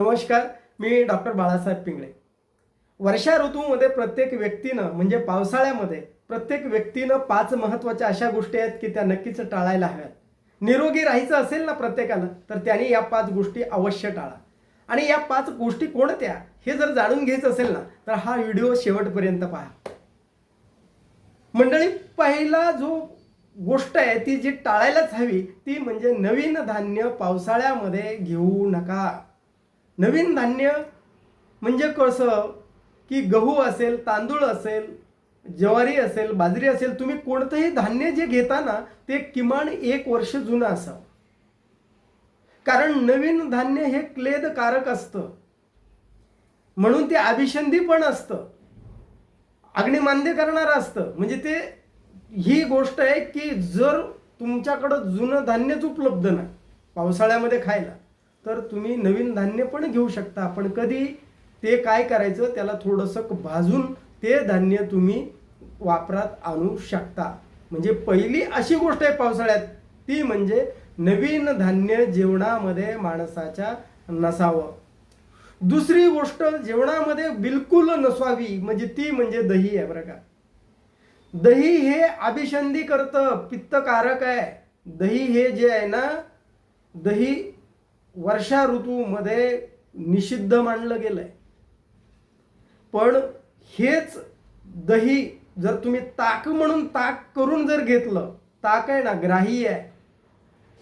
नमस्कार मी डॉक्टर बाळासाहेब पिंगळे. वर्षा ऋतूमध्ये प्रत्येक व्यक्तीनं म्हणजे पावसाळ्यामध्ये प्रत्येक व्यक्तीनं पाच महत्त्वाच्या अशा गोष्टी आहेत की त्या नक्कीच टाळायला हव्यात. निरोगी राहायचं असेल ना प्रत्येकाला तर त्यांनी या पाच गोष्टी अवश्य टाळा. आणि या पाच गोष्टी कोणत्या हे जर जाणून घ्यायचं असेल ना तर हा व्हिडिओ शेवटपर्यंत पहा. मंडळी पहिला जो गोष्ट आहे ती जी टाळायलाच हवी ती म्हणजे नवीन धान्य पावसाळ्यामध्ये घेऊ नका. नवीन धान्य म्हणजे कसं? की गहू असेल तांदूळ असेल ज्वारी असेल बाजरी असेल तुम्ही कोणतंही धान्य जे घेता ना ते किमान एक वर्ष जुनं असावं. कारण नवीन धान्य हे क्लेदकारक असतं. म्हणून ते अभिषंधी पण असतं. अग्निमान्य करणारं असतं. म्हणजे ते ही गोष्ट आहे की जर तुमच्याकडं जुनं धान्यच उपलब्ध नाही पावसाळ्यामध्ये खायला तर तुम्ही नवीन धान्य पण घेऊ शकता. पण कधी ते काय करायचं त्याला थोडंसं भाजून ते धान्य तुम्ही वापरात आणू शकता. म्हणजे पहिली अशी गोष्ट आहे पावसाळ्यात ती म्हणजे नवीन धान्य जेवणामध्ये माणसाच्या नसावं. दुसरी गोष्ट जेवणामध्ये बिलकुल नसावी म्हणजे ती म्हणजे दही आहे बरं का. दही हे अभिषंधी करतं पित्तकारक आहे. दही हे जे आहे ना दही वर्षा ऋतूमध्ये निषिद्ध मानलं गेलंय. पण हेच दही जर तुम्ही ताक म्हणून ताक करून जर घेतलं ताक आहे ना ग्राही आहे.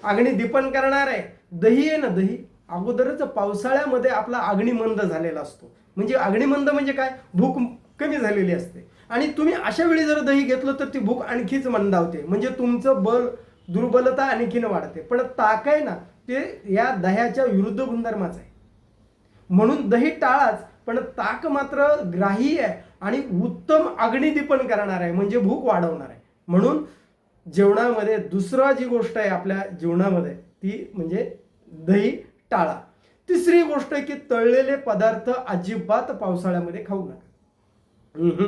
अग्नी दीपन करणार आहे. दही आहे ना दही. अगोदरच पावसाळ्यामध्ये आपला अग्निमंद झालेला असतो. म्हणजे अग्निमंद म्हणजे काय? भूक कमी झालेली असते. आणि तुम्ही अशा वेळी जर दही घेतलं तर ती भूक आणखीच मंदावते. म्हणजे तुमचं बल दुर्बलता आणखीन वाढते. पण ताक आहे ना ते या दह्याच्या विरुद्ध गुणधर्माचं आहे. म्हणून दही टाळाच पण ताक मात्र ग्राही आहे आणि उत्तम अग्निदीपन करणार आहे म्हणजे भूक वाढवणार आहे. म्हणून जेवणामध्ये दुसरा जी गोष्ट आहे आपल्या जीवनामध्ये ती म्हणजे दही टाळा. तिसरी गोष्ट आहे की तळलेले पदार्थ अजिबात पावसाळ्यामध्ये खाऊ नका.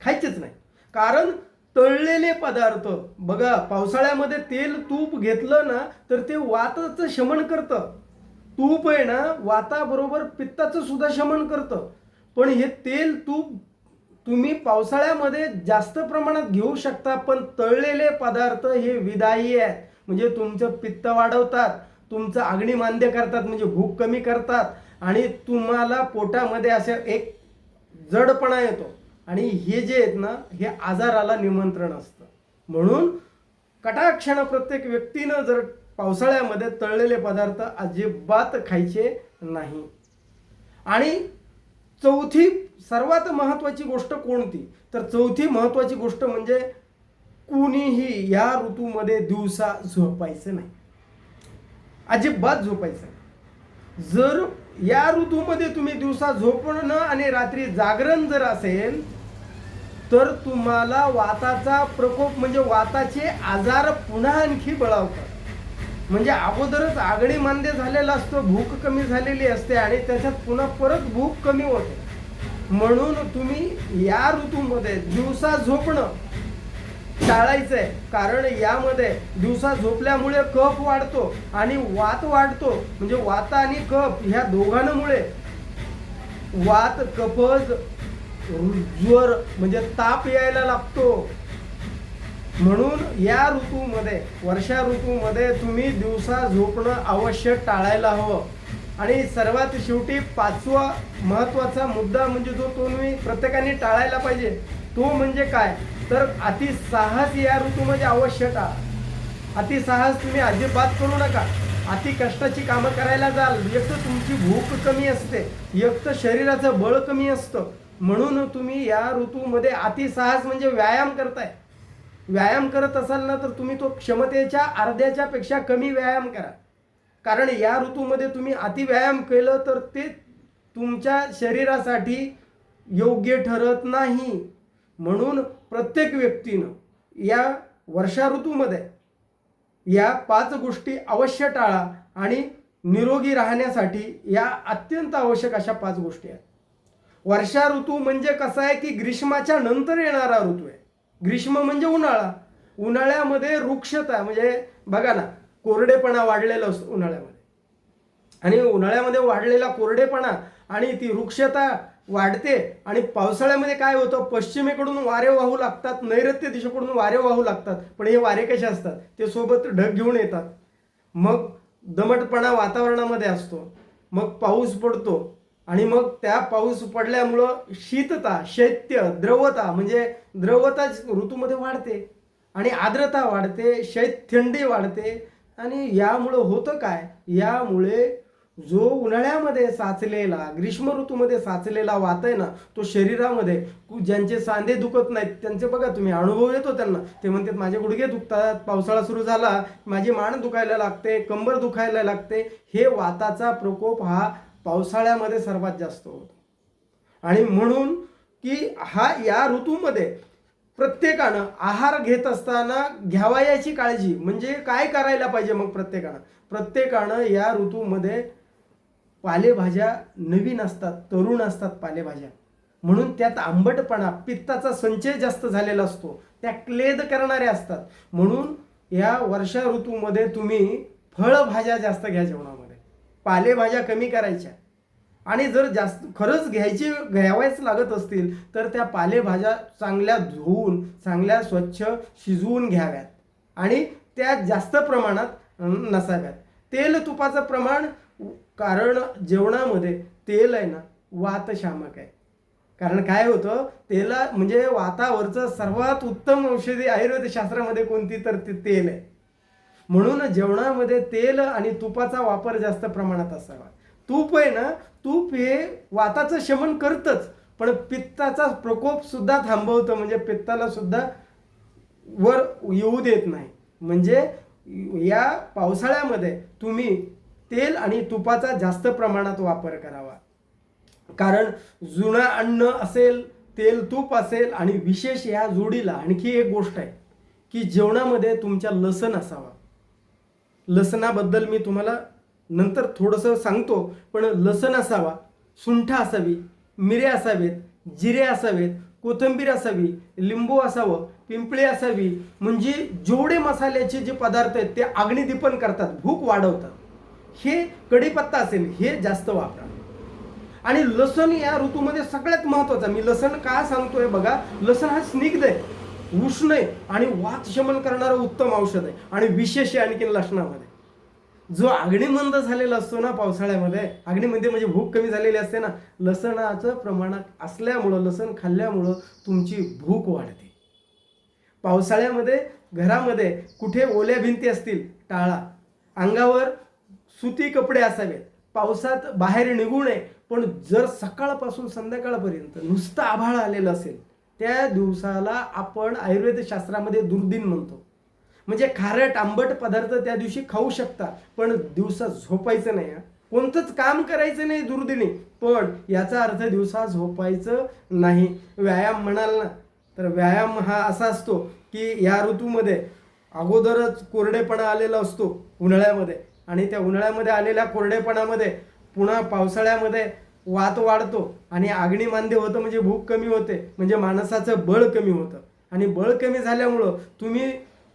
खायचेच नाही. कारण तळलेले पदार्थ. बघा पावसाळ्यामध्ये तेल तूप घेतलं ना तर ते वाताचं शमन करतं. तूप आहे ना वाताबरोबर पित्ताचं सुद्धा शमन करतं. पण हे तेल तूप तुम्ही पावसाळ्यामध्ये जास्त प्रमाणात घेऊ शकता पण तळलेले पदार्थ हे विदायी आहेत. म्हणजे तुमचं पित्त वाढवतात तुमचं अग्निमांद्य करतात म्हणजे भूक कमी करतात आणि तुम्हाला पोटामध्ये असं एक जडपणा येतो. आणि हे जे आहेत ना हे आजाराला निमंत्रण असतं. म्हणून कटाक्षानं प्रत्येक व्यक्तीनं जर पावसाळ्यामध्ये तळलेले पदार्थ अजिबात खायचे नाही. आणि चौथी सर्वात महत्त्वाची गोष्ट कोणती? तर चौथी महत्त्वाची गोष्ट म्हणजे कुणीही या ऋतूमध्ये दिवसा झोपायचं नाही. अजिबात झोपायचं नाही. जर या ऋतूमध्ये तुम्ही दिवसा झोपणं आणि रात्री जागरण जर असेल तर तुम्हाला वाताचा प्रकोप म्हणजे वाताचे आजार पुन्हा आणखी बळावतात. म्हणजे अगोदरच आगडी मांदे झालेला असतो भूक कमी झालेली असते आणि त्याच्यात पुन्हा परत भूक कमी होते. म्हणून तुम्ही या ऋतूमध्ये दिवसा झोपणं टाळायचं आहे कारण यामध्ये दिवसा झोपल्यामुळे कफ वाढतो आणि वात वाढतो. म्हणजे वात आणि कफ ह्या दोघांमुळे. वात कफज ज्वर म्हणजे ताप यायला लागतो. म्हणून या ऋतूमध्ये वर्षा ऋतूमध्ये तुम्ही दिवसा झोपणं अवश्य टाळायला हवं. आणि सर्वात शेवटी पाचवा महत्त्वाचा मुद्दा म्हणजे जो तुम्ही प्रत्येकाने टाळायला पाहिजे तो म्हणजे काय? तर अतिसाहस या ऋतूमध्ये अवश्य टाळा. अतिसाहस तुम्ही अजिबात करू नका. अति कष्टाची कामं करायला जाल. एक तर तुमची भूक कमी असते. एक तर शरीराचं बळ कमी असतं. म्हणून तुम्ही या ऋतूमध्ये अतिसाहस म्हणजे व्यायाम करताय. व्यायाम करत असाल ना तर तुम्ही तो क्षमतेच्या अर्ध्याच्या पेक्षा कमी व्यायाम करा. कारण या ऋतूमध्ये तुम्ही अति व्यायाम केलं तर ते तुमच्या शरीरासाठी योग्य ठरत नाही. म्हणून प्रत्येक व्यक्तीनं या वर्षा ऋतूमध्ये या पाच गोष्टी अवश्य टाळा आणि निरोगी राहण्यासाठी या अत्यंत आवश्यक अशा पाच गोष्टी आहेत. वर्षा ऋतू म्हणजे कसा आहे की ग्रीष्माच्या नंतर येणारा ऋतू आहे. ग्रीष्म म्हणजे उन्हाळा. उन्हाळ्यामध्ये वृक्षता म्हणजे बघा ना कोरडेपणा वाढलेला असतो उन्हाळ्यामध्ये. आणि उन्हाळ्यामध्ये वाढलेला कोरडेपणा आणि ती वृक्षता वाढते आणि पावसाळ्यामध्ये काय होतं? पश्चिमेकडून वारे वाहू लागतात नैऋत्य दिशेकडून वारे वाहू लागतात. पण हे वारे कसे असतात? ते सोबत ढग घेऊन येतात. मग दमटपणा वातावरणामध्ये असतो. मग पाऊस पडतो. आणि मग त्या पाऊस पडल्यामुळं शीतता शैत्य द्रवता म्हणजे द्रवता ऋतूमध्ये वाढते. आणि आर्द्रता वाढते शैत थंडी वाढते. आणि यामुळं होतं काय? यामुळे जो उन्हाळ्यामध्ये साचलेला ग्रीष्म ऋतूमध्ये साचलेला वात आहे ना तो शरीरामध्ये ज्यांचे सांधे दुखत नाहीत त्यांचे बघा तुम्ही अनुभव येतो त्यांना. ते म्हणतात माझे गुडघे दुखतात पावसाळा सुरू झाला माझी मान दुखायला लागते कंबर दुखायला लागते. हे वाताचा प्रकोप हा पावसाळ्यामध्ये सर्वात जास्त होतो. आणि म्हणून की हा या ऋतूमध्ये प्रत्येकानं आहार घेत असताना घ्यावा याची काळजी म्हणजे काय करायला पाहिजे मग प्रत्येकानं? प्रत्येकानं या ऋतूमध्ये पालेभाज्या नवीन असतात तरुण असतात पालेभाज्या. म्हणून त्यात आंबटपणा पित्ताचा संचय जास्त झालेला असतो. त्या क्लेद करणाऱ्या असतात. म्हणून या वर्षा ऋतूमध्ये तुम्ही फळभाज्या जास्त घ्या जेवणामध्ये. पालेभाज्या कमी करायच्या. आणि जर जास्त खरंच घ्यायची घ्यावायच लागत असतील तर त्या पालेभाज्या चांगल्या धुवून चांगल्या स्वच्छ शिजवून घ्याव्यात. आणि त्या जास्त प्रमाणात नसाव्यात. तेल तुपाचं प्रमाण कारण जेवणामध्ये तेल आहे ना वातशामक आहे. कारण काय होतं तेला म्हणजे वातावरचं सर्वात उत्तम औषधी आयुर्वेद शास्त्रामध्ये कोणती तर ते तेल आहे. म्हणून जेवणामध्ये तेल आणि तुपाचा वापर जास्त प्रमाणात असावा. तूप आहे ना तूप हे वाताचं शमन करतंच पण पित्ताचा प्रकोप सुद्धा थांबवतं म्हणजे पित्ताला सुद्धा वर येऊ देत नाही. म्हणजे या पावसाळ्यामध्ये तुम्ही तेल आणि तुपाचा जास्त प्रमाणात वापर करावा. कारण जुनं अन्न असेल तेल तूप असेल आणि विशेष या जोडीला आणखी एक गोष्ट आहे की जेवणामध्ये तुमच्या लसण असावा. लसणाबद्दल मी तुम्हाला नंतर थोडंसं सांगतो पण लसण असावा सुंठ असावी मिरे असावेत जिरे असावेत कोथिंबीर असावी लिंबू असावं पिंपळी असावी म्हणजे जेवढे मसाल्याचे जे पदार्थ आहेत ते अग्निदीपन करतात भूक वाढवतात. हे कढीपत्ता असेल हे जास्त वापरा. आणि लसण या ऋतूमध्ये सगळ्यात महत्त्वाचा मी लसण का सांगतोय बघा लसण हा स्निग्ध आहे उष्ण आहे आणि वात शमन करणारं उत्तम औषध आहे आणि विशेष आहे आणखीन लसणामध्ये. जो अग्निमंद झालेला असतो ना पावसाळ्यामध्ये अग्निमंदी म्हणजे भूक कमी झालेली असते ना लसणाचं प्रमाणात असल्यामुळं लसण खाल्ल्यामुळं तुमची भूक वाढते. पावसाळ्यामध्ये घरामध्ये कुठे ओल्या भिंती असतील टाळा. अंगावर सुती कपडे असावेत. पावसात बाहेर निघू नये. पण जर सकाळपासून संध्याकाळपर्यंत नुसतं आभाळ आलेलं असेल त्या दिवसाला आपण आयुर्वेद शास्त्रामध्ये दुर्दिन म्हणतो. म्हणजे खारट आंबट पदार्थ त्या दिवशी खाऊ शकता पण दिवसा झोपायचं नाही हा. कोणतंच काम करायचं नाही दुर्दिनी. पण याचा अर्थ दिवसा झोपायचं नाही. व्यायाम म्हणाल ना तर व्यायाम हा असा असतो की या ऋतूमध्ये अगोदरच कोरडेपणा आलेला असतो उन्हाळ्यामध्ये. आणि त्या उन्हाळ्यामध्ये आलेल्या कोरडेपणामध्ये पुन्हा पावसाळ्यामध्ये वात वाढतो आणि अग्निमांदे होतं म्हणजे भूक कमी होते म्हणजे माणसाचं बळ कमी होतं. आणि बळ कमी झाल्यामुळं तुम्ही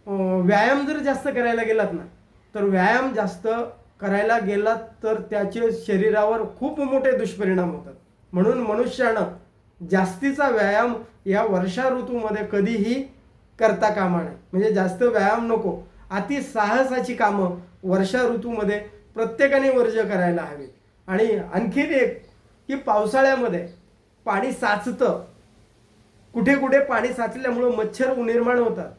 व्यायाम जर जास्त करायला गेलात ना तर व्यायाम जास्त करायला गेलात तर त्याचे शरीरावर खूप मोठे दुष्परिणाम होतात. म्हणून मनुष्यानं जास्तीचा व्यायाम या वर्षा ऋतूमध्ये कधीही करता कामा नये. म्हणजे जास्त व्यायाम नको. अति साहसाची कामं वर्षा ऋतूमध्ये प्रत्येकाने वर्ज करायला हवी. आणि आणखीन एक की पावसाळ्यामध्ये पाणी साचतं. कुठे कुठे पाणी साचल्यामुळं मच्छर निर्माण होतात.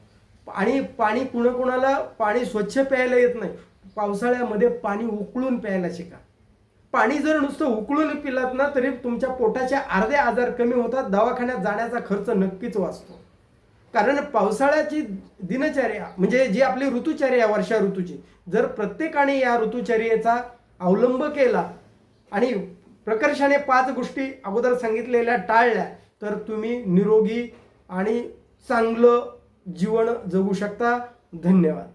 आणि पाणी कुणाकुणाला पाणी स्वच्छ प्यायला येत नाही. पावसाळ्यामध्ये पाणी उकळून प्यायला शिका. पाणी जर नुसतं उकळून पिलात ना तरी तुमच्या पोटाचे अर्धे आजार कमी होतात. दवाखान्यात जाण्याचा खर्च नक्कीच वाचतो. कारण पावसाळ्याची दिनचर्या म्हणजे जी आपली ऋतुचर्या वर्षा ऋतूची जर प्रत्येकाने या ऋतुचर्येचा अवलंब केला आणि प्रकर्षाने पाच गोष्टी अगोदर सांगितलेल्या टाळल्या तर तुम्ही निरोगी आणि चांगलं जीवन जगू शकता. धन्यवाद.